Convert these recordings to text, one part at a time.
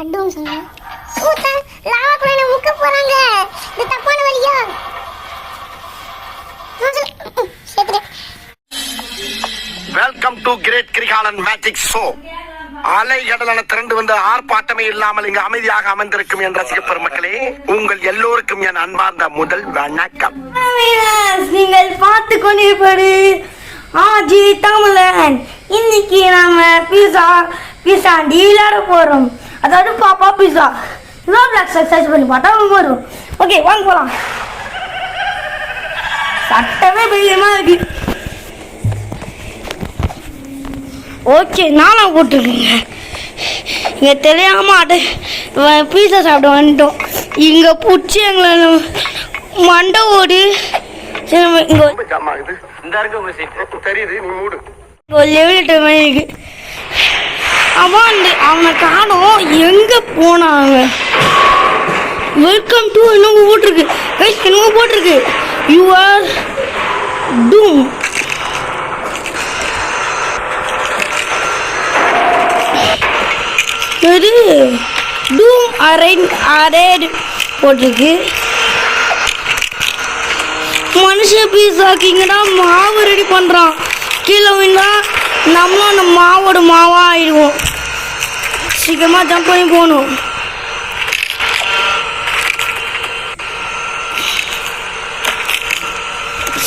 அட்டும் சொல்லுங்க. ஊத்தா லாவா கூட என்ன முக்க போறாங்க? இது தப்பான வழியா? Welcome to great Kirikalan magic show அலை கடலான திரண்டு வந்து ஆர்ப்பாட்டமே இல்லாமல் இங்கு அமைதியாக அமர்ந்திருக்கும் என் ரசிக பெருமக்களே உங்கள் எல்லோருக்கும் என் அன்பார்ந்த முதல் வணக்கம். நீங்கள் பார்த்து கொண்டிருப்பது ஆஜி தமிழன். இன்னைக்கு நாம பீஸா பீஸா டீலர் போறோம். அதாவது பாப்பா பீஸா ரோப்ளாக்ஸ் சர்ச் பண்ணி பார்த்தா வரும். ஓகே வாங்க போலாம். சட்டமே பெரியமா இருக்கு. ஓகே நானும் போட்டுருக்கேங்க இங்கே தெரியாம அடை பீஸா சாப்பிட வந்துட்டோம். இங்கே பிடிச்சி எங்களை மண்டை ஓடு. சரி இங்கே தெரியுது நீ மூடு. ஒரு லெவல் டைம் அவன் அவனை காணோம் எங்கே போனாங்க? வெல்கம் டு என்னமோ போட்டிருக்கு. கைஸ் என்னமோ போட்டிருக்கு. யூ ஆர் டூம் இது டூம் அரேன் அரேட் போட்டிருக்கு. மனுஷன் பீஸாக்கிங்கன்னா மாவு ரெடி பண்ணுறான் கீழே விழுந்தா நம்மளும் அந்த மாவோட மாவாக ஆயிடுவோம். சீக்கிரமாக ஜம்ப் பண்ணி போகணும்.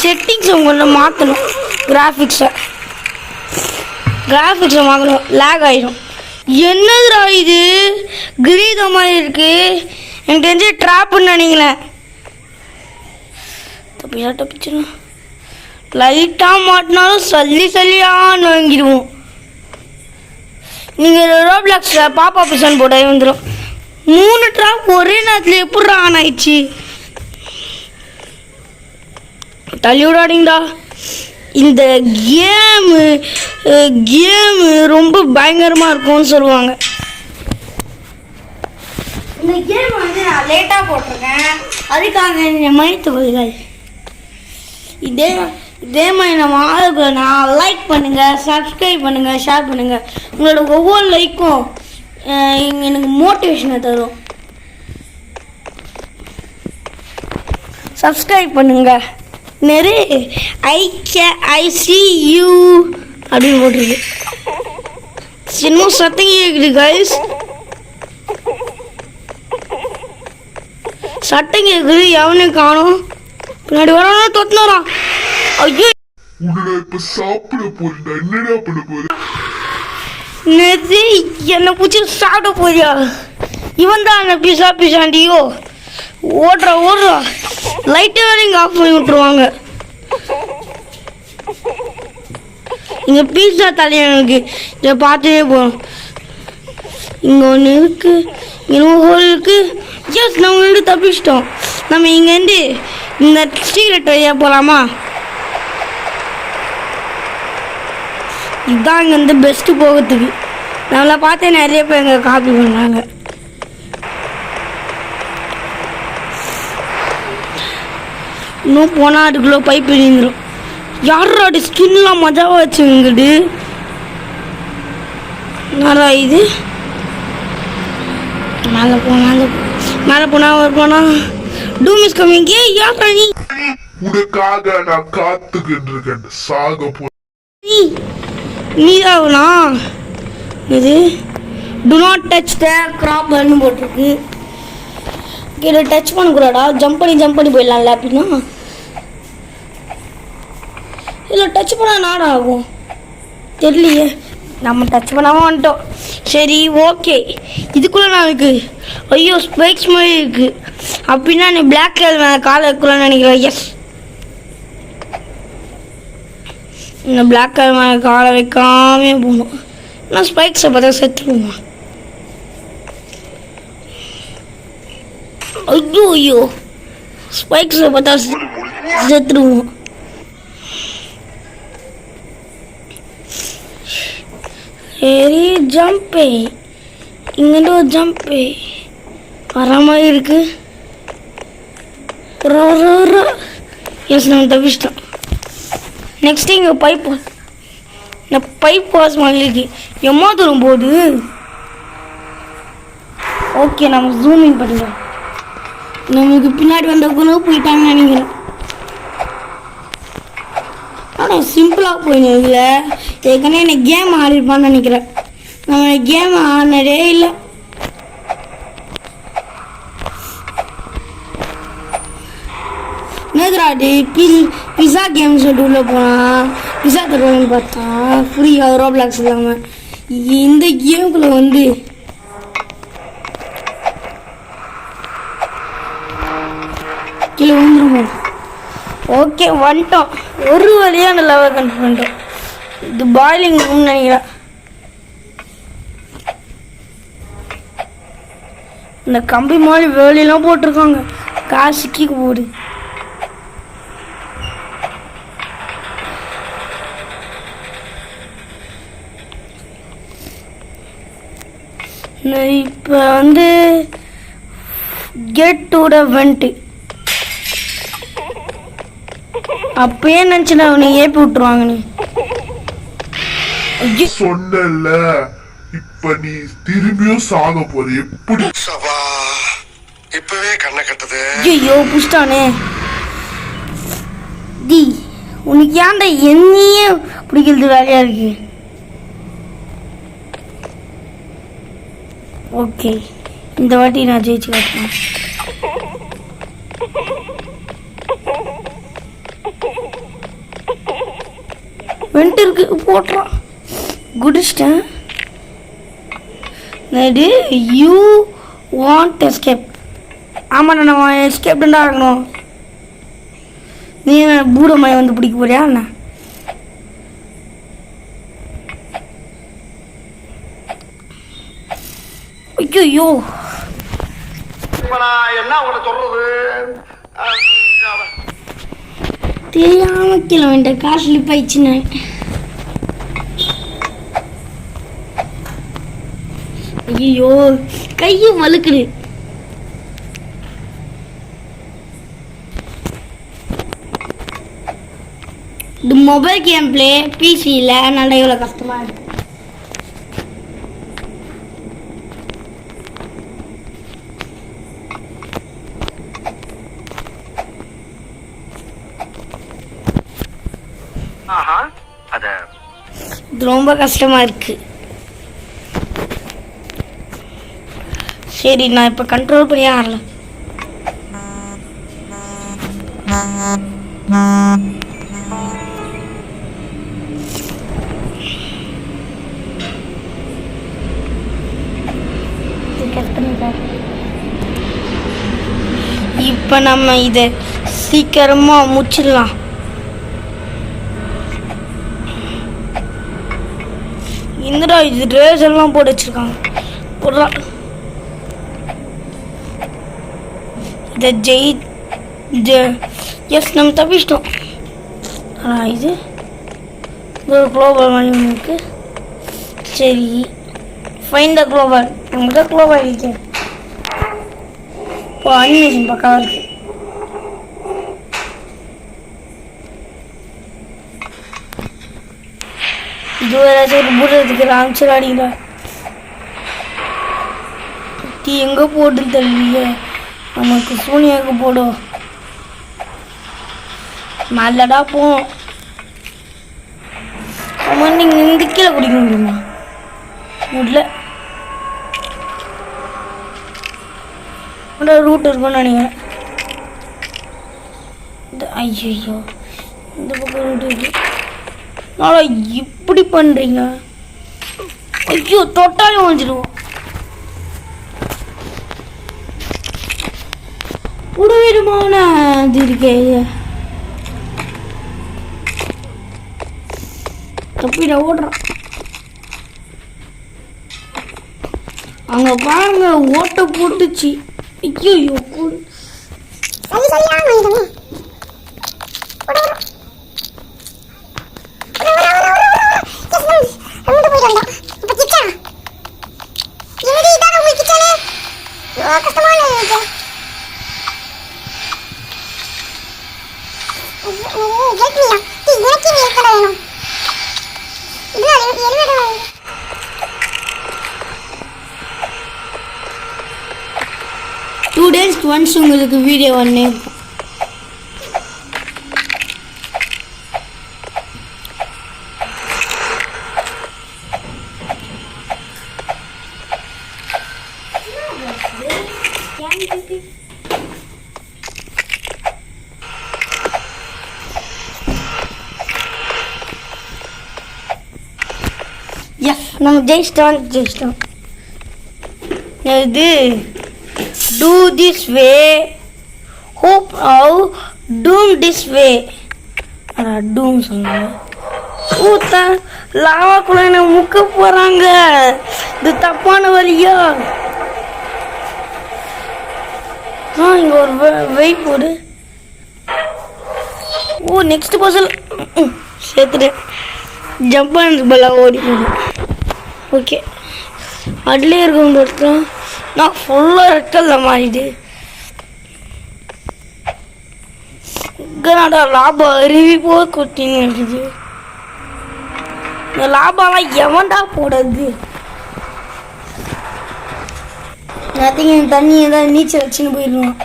செட்டிங்ஸை கொஞ்சம் மாற்றணும் கிராஃபிக்ஸை கிராஃபிக்ஸை மாற்றணும் லேக் ஆகிடும் என்னதுடா இது? கிரீத மாதிரி இருக்குது எனக்கு தெரிஞ்சு ட்ராப்புன்னு நினைக்கிறேன். தப்பியா தப்பிச்சிடும் லைட்டாக மாட்டினாலும் சல்லி சல்லியான்னு வாங்கிடுவோம். நீங்கள் ரோப்ளாக்ஸில் பாப்பா பிசான் போட வந்துடும் மூணு ட்ராப் ஒரே நேரத்தில் எப்படி ஆன் ஆயிடுச்சு? தள்ளி விடாடிங்கடா இந்த கேமு கேமு ரொம்ப பயங்கரமாக இருக்கும்னு சொல்லுவாங்க. இந்த கேம் வந்து நான் லேட்டாக போட்டிருக்கேன். அதுக்காக என் மனித கொள்கை இதே இதே மாதிரி நம்ம ஆளுக்கு நான் லைக் பண்ணுங்கள் சப்ஸ்கிரைப் பண்ணுங்கள் ஷேர் பண்ணுங்கள் உங்களோட ஒவ்வொரு லைக்கும் எனக்கு மோட்டிவேஷனை தரும். சப்ஸ்கிரைப் பண்ணுங்க. நிறைய I K I C U அப்படின்னு போட்டிருக்கு. இன்னும் சத்தம் கேட்குது கைஸ் சட்டம் கேட்குது எவனையும் காணும். பின்னாடி வரணும் தொத்துனாரான் ஐயோ. இப்ப சாப்பிட போறேன்டா. என்னடா பண்ண போற? நேத்து என்னை பிடிச்சி சாப்பிட போறியா? இவன் தான் அந்த பிசா பிசாண்டியோ. ஓடுறா ஓடுறா. லைட்டை வேற இங்கே ஆஃப் பண்ணி விட்டுருவாங்க. இங்கே பீஸா தலையனுக்கு இதை பார்த்துட்டே போகிறோம் இங்கே ஒன்று இருக்கு. இங்கே ஹோல் இருக்கு. எஸ் நம்ம இருந்து தப்பிச்சிட்டோம். நம்ம இங்கேருந்து இந்த சீக்ரெட் வழியாக போகலாமா இதுதான் இங்கே வந்து பெஸ்ட்டு போகிறதுக்கு. நம்மளை பார்த்தே நிறைய பேர் இங்கே காப்பி பண்ணுறாங்க இன்னும் போனால் அதுக்குள்ளே பைப் விழுந்துடும் யாரோட ஸ்கின்லாம் மஜாவாக வச்சுங்கிட்டு நல்லா இது? மேலே போனால் மேலே போனால் ஒரு போனால் டூமிஸ் கம்மிங். கம்மிங்கே யாரா நீ? உனக்காக நான் காத்துக்கிட்டு இருக்கேன். சாக போ நீதாவனா இது டு நாட் டச் த கிராப்னு போட்டிருக்கு. கீழே டச் பண்ணக்கூடாடா ஜம்ப் பண்ணி ஜம்ப் பண்ணி போயிடலாம்ல அப்படின்னா. இல்லை டச் பண்ணால் நாடா ஆகும்? தெரியலையே. நம்ம டச் பண்ணாமல் வந்துட்டோம். சரி ஓகே இதுக்குள்ளே நான் இருக்குது ஐயோ ஸ்பைக்ஸ் மாதிரி இருக்குது அப்படின்னா நீ பிளாக் கலர் காலை வைக்கலாம்னு நினைக்கிறேன். எஸ் இந்த பிளாக் கலர் மேலே காலை வைக்காமே போகணும். நான் ஸ்பைக்ஸை பார்த்தா செத்துருவோமா ஐயோ ஐயோ ஸ்பைக்ஸை பார்த்தா செத்துருவோம் சரி ஜம்பே இங்கிட்ட ஒரு ஜம்பே வர மாதிரி இருக்கு. எஸ் நான் தப்பிச்சிட்டோம் நெக்ஸ்ட் இங்கே பைப் இந்த பைப் வாஸ் மாதிரி எம்மா தூரம் போகுது ஓகே நம்ம ஜூம் இன் பண்ணிடுவோம் நம்மளுக்கு பின்னாடி வந்த குழு போயிட்டாங்கன்னு நினைக்கிறேன். ஆனால் சிம்பிளாக போயிடும் இதில் ஏற்கனவே எனக்கு கேம் ஆடிருப்பான்னு நினைக்கிறேன். நம்ம கேம் ஆடினதே இல்லை. நேத்ராடி பில் பிஸா கேம் சொல்லிட்டு உள்ளே போனான் பிஸா தருவான்னு பார்த்தா ஃப்ரீயாக ரோப்ளாக்ஸ் இல்லாமல் இந்த கேமுக்குள்ளே வந்து கீழே வந்துருமா ஓகே வந்துட்டோம். ஒரு வழியாக அந்த லெவல் கன்ஃபார்ம் பண்ணிட்டோம். இது பாய்லிங் ரூம்னு நினைக்கிறேன். இந்த கம்பி மாதிரி வேலையெல்லாம் போட்டிருக்காங்க. காசுக்கு போடு இப்போ வந்து கெட் டு த வெண்ட்டு அப்பயே நினச்சிடா அவனை ஏப்பி விட்டுருவாங்கன்னு ஐயோ. சொன்னல இப்ப நீ திரும்பியும் சாக போற எப்படி? சபா இப்பவே கண்ணை கட்டுது. ஐயோ புஷ்டானே. டி உனக்கு ஏன்டா என்னையே பிடிக்கிறது வேலையா இருக்கு? ஓகே. இந்த வாட்டி நான் ஜெயிச்சு காட்டுறேன். வெண்ட் போட்டுறோம் போட்டுறான் குடிச்சிட்டேன். யூ வாண்ட் எஸ்கேப் ஆமாண்ணா நான் எஸ்கேப் தான் இருக்கணும் நீ என்ன பூடமாய் வந்து பிடிக்க போறியா என்ன ஐயோ இப்ப நான் என்ன உங்களை சொல்றது? தெரியாம வந்துட்டேன் காசு ஸ்லிப் ஆயிடுச்சுன்னு ஐயோ கையும் வலுக்குது இது மொபைல் கேம் பிளே பிசியில் நல்லா இவ்வளோ கஷ்டமா இருக்கு ஆஹா அத இது ரொம்ப கஷ்டமா இருக்கு. சரி நான் இப்போ கண்ட்ரோல் பண்ணி ஆடல இப்போ நம்ம இதை சீக்கிரமாக முடிச்சிடலாம். எங்கடா இது? ரேஸ் எல்லாம் போட்டு வச்சிருக்காங்க. போடலாம். இதை ஜெயி எஸ் நம்ம தப்பிச்சிட்டோம். ஆனால் இது இது ஒரு குளோபல் மாதிரி இருக்கு. சரி. ஃபைன் த குளோபல் நம்மகிட்ட குளோபல் இருக்கு இப்போ அனிமேஷன் பக்காவாக இருக்குது இது ஏதாச்சும் போடுறதுக்கு ராம்சர் அடிங்களா டீ எங்கே போட்டுன்னு தெரியலையே நமக்கு சூனியாவுக்கு போடும் நல்லடா போவோம் அம்மா நீங்கள் இந்த கீழே குடிக்க முடியுமா முடியல ரூட் இருக்கும்னு நினைக்கிறேன் இந்த ஐயோ இந்த பக்கம் ரூட் இருக்கு ஆனால் இப்படி பண்றீங்க? ஐயோ தொட்டாலே வந்துடுவோம் புடவிடமான இது இருக்கே தப்பி தப்பிட ஓடுறான். அங்க பாருங்க ஓட்ட போட்டுச்சு. ஐயோ சரி கஷ்டமா இருக்கு கேட்கலையா எனக்கு நீ இருக்கல வேணும் இல்லை எலிவேட்டர் டூ டேஸ்க்கு ஒன்ஸ் உங்களுக்கு வீடியோ ஒன்று இருக்கும் எஸ் நம்ம ஜெயிச்சிட்டோம் ஜெயிச்சிட்டோம் இது do this way hope of doom this way doom சொல்லுங்க ஊத்தா லாவாக்குள்ள என்ன முக்க போகிறாங்க இது தப்பான வழியா? ஆ இங்கே ஒரு வெய் போடு. ஓ நெக்ஸ்ட் பர்சன் சேர்த்துட்டு ஜம்ப் பண்ணதுக்கு ஓடி ஓகே. அதுலேயே இருக்கும் ஒருத்தன். நான் ஃபுல்லாக ரெக்கல்ல மாறிடு கனடா லாபம் அருவி போக கொட்டின்னு இருக்குது. இந்த லாபம்லாம் எவன்டா போடுறது? எல்லாத்தையும் தண்ணி ஏதாவது நீச்சல் வச்சுன்னு போயிடுவான்.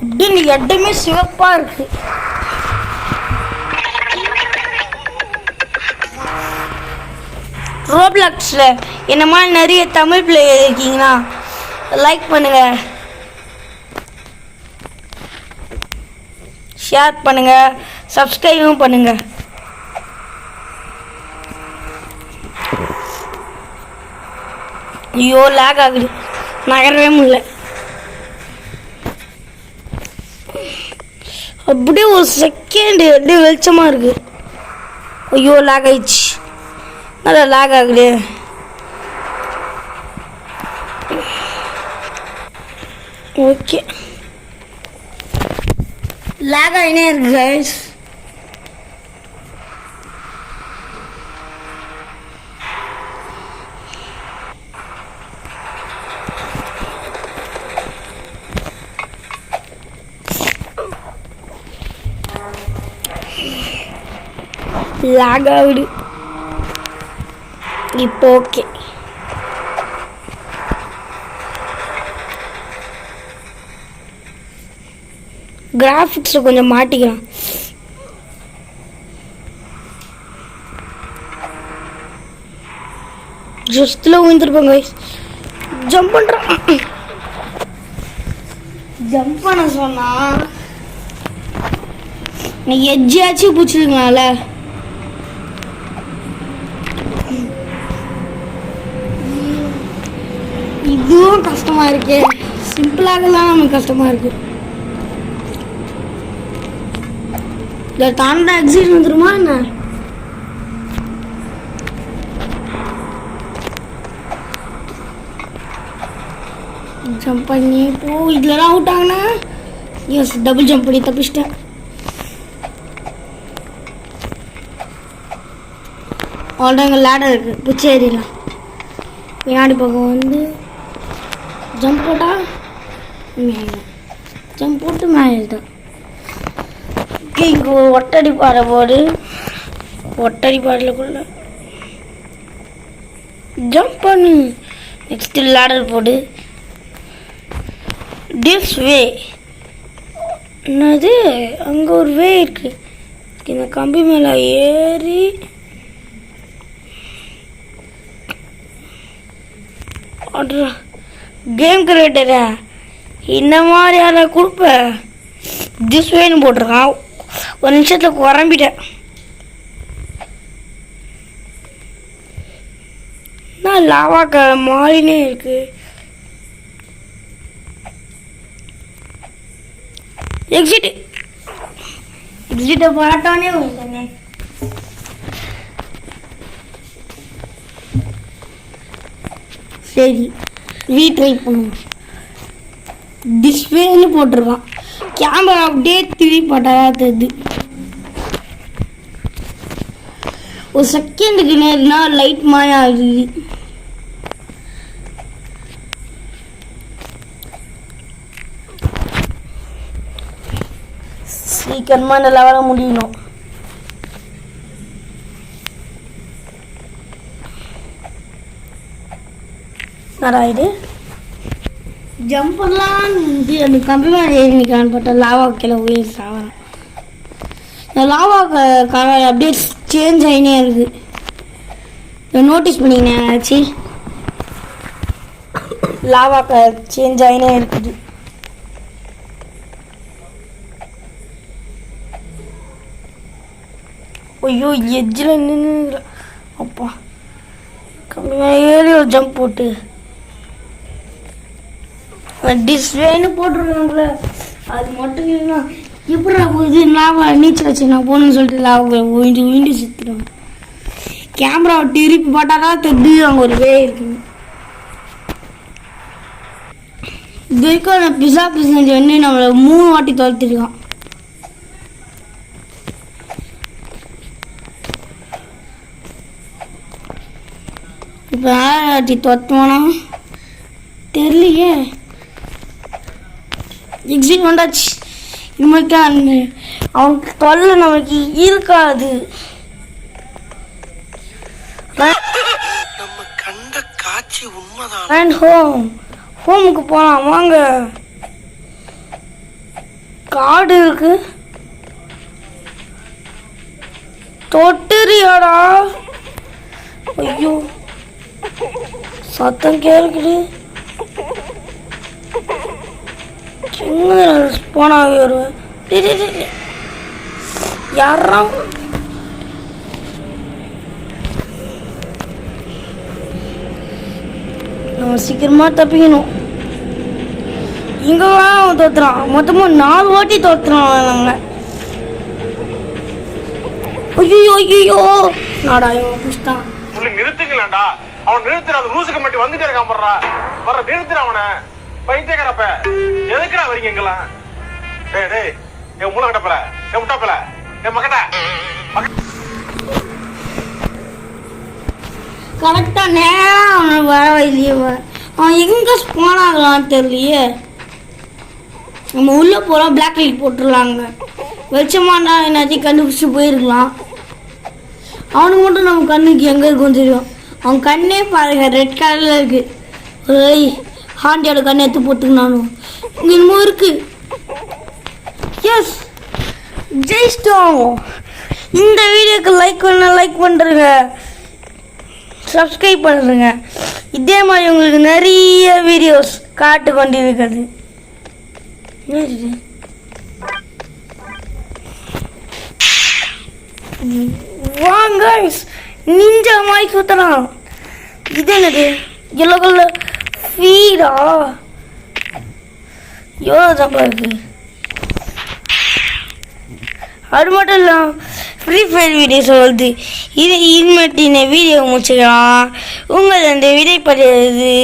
இப்படி இடமே சிவப்பாக இருக்கு. ரோப்ளாக்ஸில் என்ன மாதிரி நிறைய தமிழ் பிளேயர் இருக்கீங்கன்னா லைக் பண்ணுங்கள் ஷேர் பண்ணுங்கள் சப்ஸ்கிரைபும் பண்ணுங்கள் ஐயோ லேக் ஆகுது. நகரவே முடியல. அப்படியே ஒரு செகண்ட் அப்படியே வெளிச்சமாக இருக்குது ஐயோ லேக் ஆயிடுச்சு. நல்லா லேக் ஆகுது ஓகே லேக் ஆகினே இருக்கு கைஸ் லேக் ஆகுது இப்போ ஓகே. கிராஃபிக்ஸில் கொஞ்சம் மாட்டிக்கலாம். ஜஸ்டில் விழுந்துருப்பாங்க ஜம்ப் பண்ணுறான் ஜம்ப் பண்ண சொன்னா நீ எஜ்ஜாச்சும் பிடிச்சிருக்கலாம்ல. இதுவும் கஷ்டமா சிம்பிளாகலாம் நமக்கு கஷ்டமா இருக்கு. இதை தாண்டா எக்ஸிட் வந்துருமா என்ன? ஜம்ப் பண்ணி போ இதுலலாம் அவுட் ஆகுனா? எஸ் டபுள் ஜம்ப் பண்ணி தப்பிச்சிட்டேன். அவ்வளோதான் அங்கே லேடர் இருக்குது புச்சேரியில் ஏறிடலாம் பின்னாடி பக்கம் வந்து ஜம்ப் போட்டா? ஜம்ப் போட்டு மேலே தான் இங்கே ஒரு ஒட்டடி பாறை போடு. ஒட்டடி பாறையிலக்குள்ள. ஜம்ப் பண்ணு. நெக்ஸ்ட் லேடர் போடு. டிஸ் வே என்னது? அங்கே ஒரு வே இருக்கு. இந்த கம்பி மேலே ஏறி. ஆட்ரா கேம் கிரியேட்டரா இந்த மாதிரி யாரை கொடுப்ப. திஸ் வேன்னு போட்டிருக்கான். ஒரு நிமிஷத்தில் குழம்பிட்டேன் நான் லாவாக்க மாறினே இருக்கு? எக்ஸிட் எக்ஸிட்டை பாட்டானே வந்தேனே. சரி. ரீட்ரை பண்ணுவோம் டிஸ்பிளேன்னு போட்டிருக்கான். கேமரா அப்படியே திரி பட்டதா தெரியுது ஒரு செகண்டுக்கு நேரம்னா லைட் மாய ஆகுது சீக்கிரமாக இந்த லெவலை முடியணும். என்னடா இது ஜம்ப் பண்ணலாம் அந்த கம்பி மேலே ஏறி நிற்கலான்னு லாவா கீழே உயிர் சாவரம் இந்த லாவா கலர் அப்படியே சேஞ்ச் ஆகினே இருக்குது நோட்டீஸ் பண்ணிக்கினேன் ஆச்சு லாவா கலர் சேஞ்ச் ஆகினே இருக்குது ஐயோ எஜ்ஜில் நின்று அப்பா கம்மி ஏறி ஒரு ஜம்ப் போட்டு டிஸ்பிளேன்னு போட்டிருக்காங்களே அது மட்டும் இல்லைன்னா எப்படி போகுது? நான் நீச்சல் வச்சு நான் போகணும்னு சொல்லிட்டு லாவா உயிண்டு உயிண்டு சுற்றுறோம் கேமராவை திருப்பி போட்டால் தான் தெரிஞ்சு அங்கே ஒரு வே இருக்குங்க இது வரைக்கும் அந்த பிஸா பிஸ்னஸ் வந்து நம்மளை மூணு வாட்டி துரத்திருக்கான் இப்போ யார் வாட்டி தெரியலையே. எக்ஸிட் வந்தாச்சு. இனிமேட்டு அந்த அவனுக்கு தொல்லை நமக்கு இருக்காது. நம்ம கண்ட காட்சி உண்மைதான். அண்ட் ஹோம் ஹோமுக்கு போகலாம் வாங்க. காடு இருக்கு. தொட்டுறியாடா. ஐயோ. சத்தம் கேட்குது சின்ன போனாவே வருவேன் டேய், யாரா நம்ம சீக்கிரமா தப்பிக்கணும் இங்க அவன் தோத்துறான் மொத்தமா நாலு வாட்டி தோத்துறான் அவன் ஐயோ ஐயோ நாடா இவன் புஷ்டான் நிறுத்துக்கலாம்டா அவன் நிறுத்துறான் அந்த லூசுக்கு மட்டும் வந்துட்டே இருக்கான் போடுறா. வர்ற நிறுத்துறான் அவனை. பைத்தியக்காரப்ப. எதுக்குடா வரீங்க இங்கெல்லாம்? டேய் டேய் என் மூளை கட்டப்பல என் முட்டாப்பல என் மகட்டா கரெக்டா நேரம் அவனை வர வைலியே அவன் எங்கே ஸ்பான் ஆகலான்னு தெரியலையே. நம்ம உள்ள போகிறோம் பிளாக் லைட் போட்டுடலாங்க வெளிச்சமாண்டா என்னாச்சும் கண்டுபிடிச்சி போயிருக்கலாம். அவனுக்கு மட்டும் நம்ம கண்ணுக்கு எங்கே இருக்கும் தெரியும். அவன் கண்ணே பாருங்க ரெட் கலரில் இருக்குது ஒரு ஹாண்டியோட கண்ணை எடுத்து போட்டுக்கணும் இன்னமும் இருக்கு. எஸ் ஜெயிச்சிட்டோம் இந்த வீடியோக்கு லைக் பண்ண லைக் பண்ணுறேங்க சப்ஸ்கிரைப் பண்ணுறேங்க இதே மாதிரி உங்களுக்கு நிறைய வீடியோஸ் காட்டு கொண்டு இருக்குது வாங்க நிஞ்சா மாதிரி சுத்தலாம் இது என்னது? எல்லோ கலர் ஃபீடா எவ்வளோ தப்பா இருக்கு. அது மட்டும் இல்லாம ஃப்ரீ ஃபயர் வீடியோஸ் வருது. இது இனிமேட்டு இந்த வீடியோ முடிச்சுக்கலாம். உங்கள் அந்த விடைப்படுறது